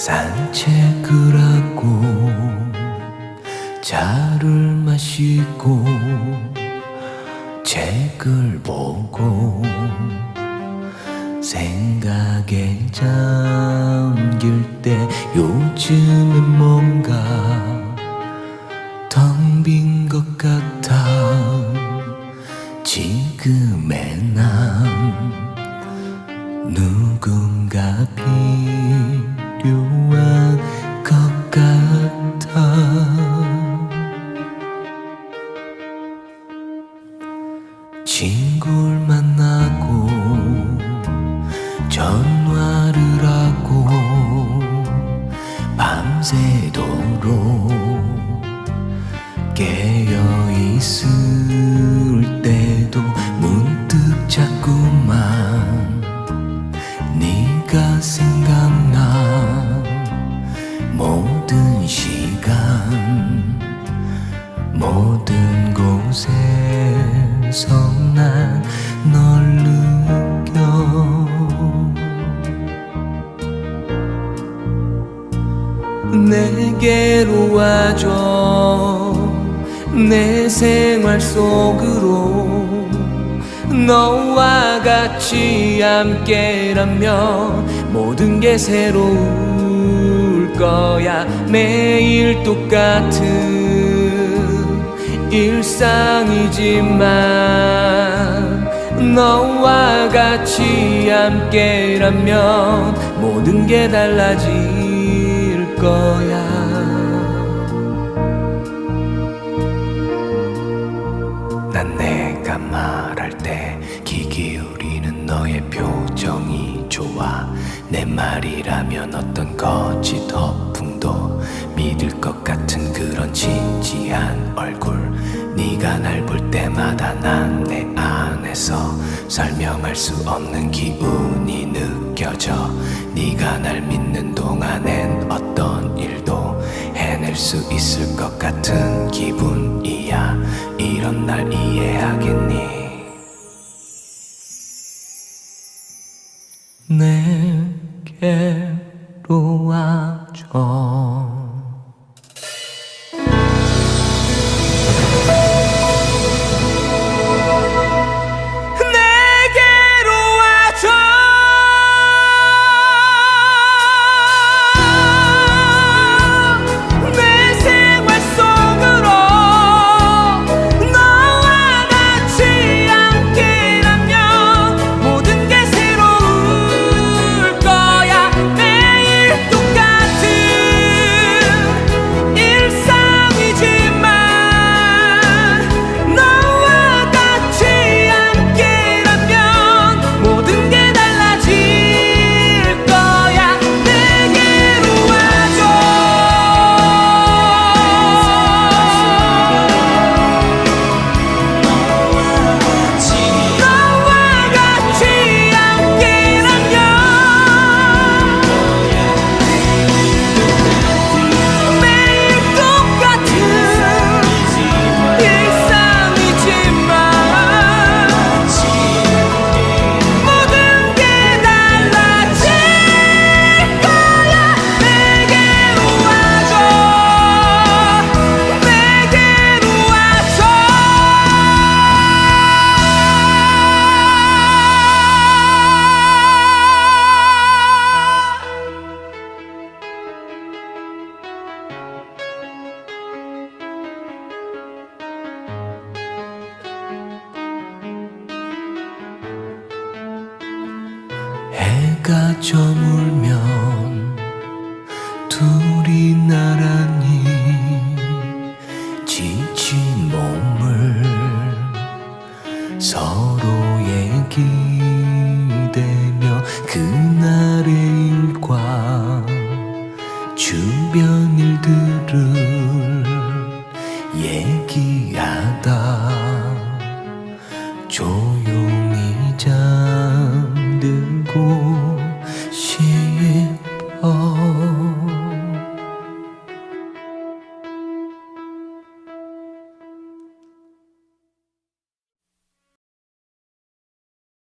산책을 하고 차를 마시고 책을 보고 생각에 잠길 때 요즘은 뭔가 텅 빈 것 같아 친구를 만나고 전화를 하고 밤새도록 깨어 있을 때도 문득 자꾸만 네가 생 난 널 느껴. 내게로 와줘. 내 생활 속으로 너와 같이 함께라면 모든 게 새로울 거야. 매일 똑같은 일상이지만 너와 같이 함께라면 모든 게 달라질 거야. 난 내가 말할 때 좋아. 내 말이라면 어떤 거짓 허풍도 믿을 것 같은 그런 진지한 얼굴. 네가 날 볼 때마다 난 내 안에서 설명할 수 없는 기운이 느껴져. 네가 날 믿는 동안엔 어떤 일도 해낼 수 있을 것 같은 기분이야. 이런 날 이해하겠니 내게로 와줘 해가 저물면 둘이 나란히 지친 몸을 서로의 기대며 그날의 일과 주변 일들을 얘기하다